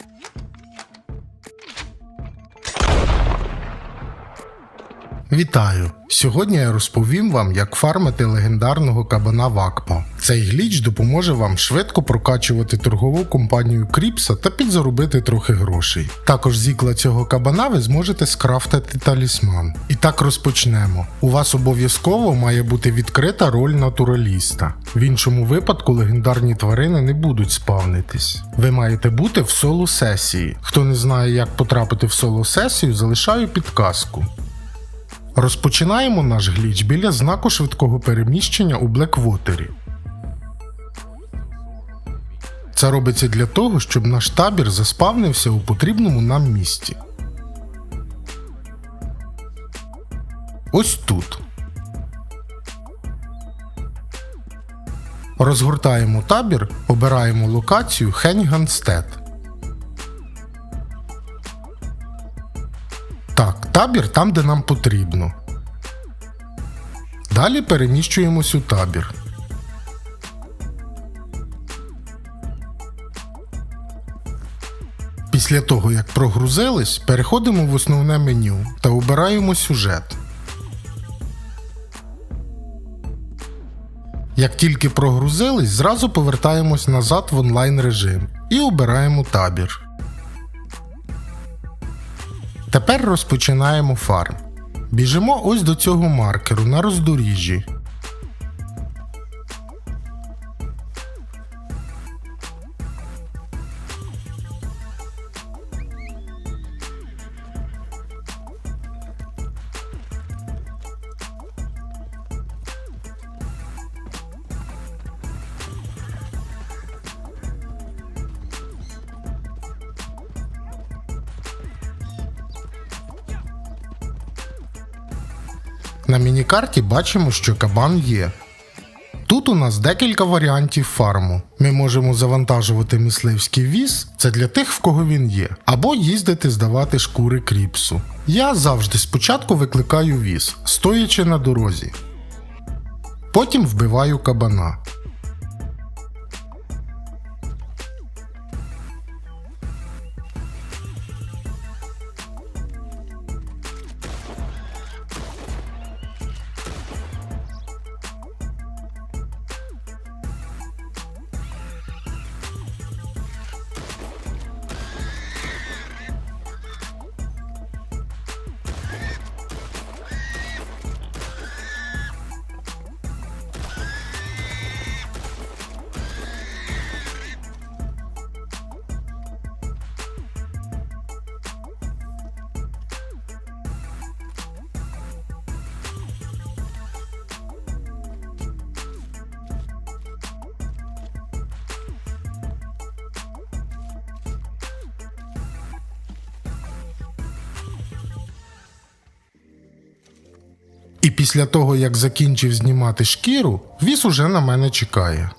Mm-hmm. Вітаю! Сьогодні я розповім вам, як фармити легендарного кабана Вакпо. Цей гліч допоможе вам швидко прокачувати торгову компанію Кріпса та підзаробити трохи грошей. Також з ікла цього кабана ви зможете скрафтити талісман. І так розпочнемо. У вас обов'язково має бути відкрита роль натураліста. В іншому випадку легендарні тварини не будуть спавнитись. Ви маєте бути в соло сесії. Хто не знає, як потрапити в соло сесію, залишаю підказку. Розпочинаємо наш гліч біля знаку швидкого переміщення у Блеквотері. Це робиться для того, щоб наш табір заспавнився у потрібному нам місці. Ось тут. Розгортаємо табір, обираємо локацію Хенганстед. Табір там, де нам потрібно. Далі переміщуємось у табір. Після того, як прогрузились, переходимо в основне меню та обираємо сюжет. Як тільки прогрузились, зразу повертаємось назад в онлайн режим і обираємо табір. Тепер розпочинаємо фарм. Біжимо ось до цього маркеру на роздоріжжі. На мінікарті бачимо, що кабан є. Тут у нас декілька варіантів фарму. Ми можемо завантажувати мисливський віз, це для тих, в кого він є, або їздити здавати шкури кріпсу. Я завжди спочатку викликаю віз, стоячи на дорозі. Потім вбиваю кабана. І після того, як закінчив знімати шкіру, віз уже на мене чекає.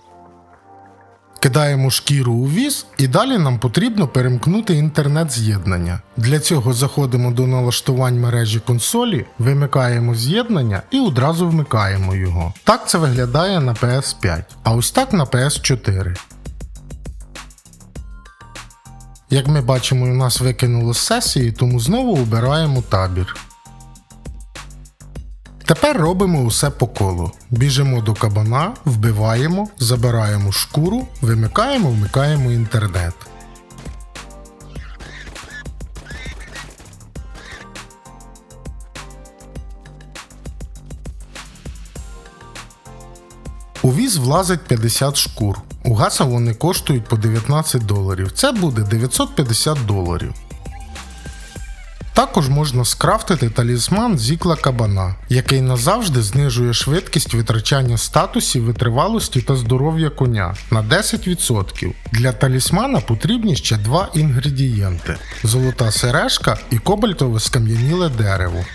Кидаємо шкіру у віз, і далі нам потрібно перемкнути інтернет-з'єднання. Для цього заходимо до налаштувань мережі консолі, вимикаємо з'єднання і одразу вмикаємо його. Так це виглядає на PS5, а ось так на PS4. Як ми бачимо, у нас викинуло з сесії, тому знову обираємо табір. Тепер робимо усе по колу. Біжимо до кабана, вбиваємо, забираємо шкуру, вимикаємо, вмикаємо інтернет. У віз влазить 50 шкур. У гаса вони коштують по 19 доларів. Це буде 950 доларів. Також можна скрафтити талісман зікла кабана, який назавжди знижує швидкість витрачання статусів, витривалості та здоров'я коня на 10%. Для талісмана потрібні ще два інгредієнти: золота сережка і кобальтове скам'яніле дерево.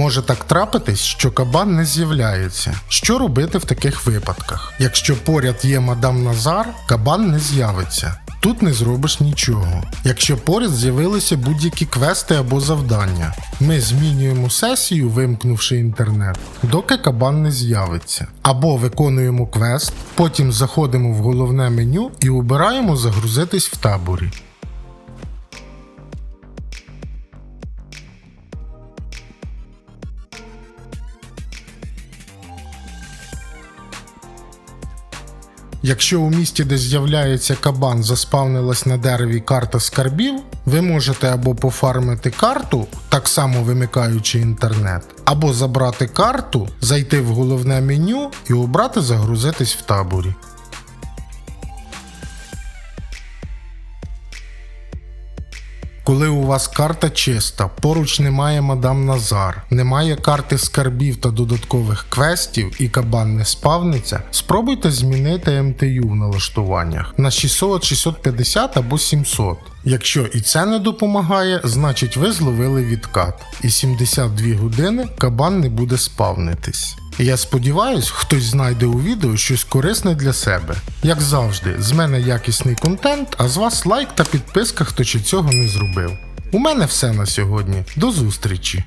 Може так трапитись, що кабан не з'являється. Що робити в таких випадках? Якщо поряд є мадам Назар, кабан не з'явиться. Тут не зробиш нічого. Якщо поряд з'явилися будь-які квести або завдання, ми змінюємо сесію, вимкнувши інтернет, доки кабан не з'явиться. Або виконуємо квест, потім заходимо в головне меню і обираємо загрузитись в таборі. Якщо у місті, де з'являється кабан, заспавнилась на дереві карта скарбів, ви можете або пофармити карту, так само вимикаючи інтернет, або забрати карту, зайти в головне меню і обрати загрузитись в таборі. Коли у вас карта чиста, поруч немає мадам Назар, немає карти скарбів та додаткових квестів і кабан не спавниться, спробуйте змінити МТЮ в налаштуваннях на 600, 650 або 700. Якщо і це не допомагає, значить ви зловили відкат, і 72 години кабан не буде спавнитись. Я сподіваюсь, хтось знайде у відео щось корисне для себе. Як завжди, з мене якісний контент, а з вас лайк та підписка, хто ще цього не зробив. У мене все на сьогодні. До зустрічі!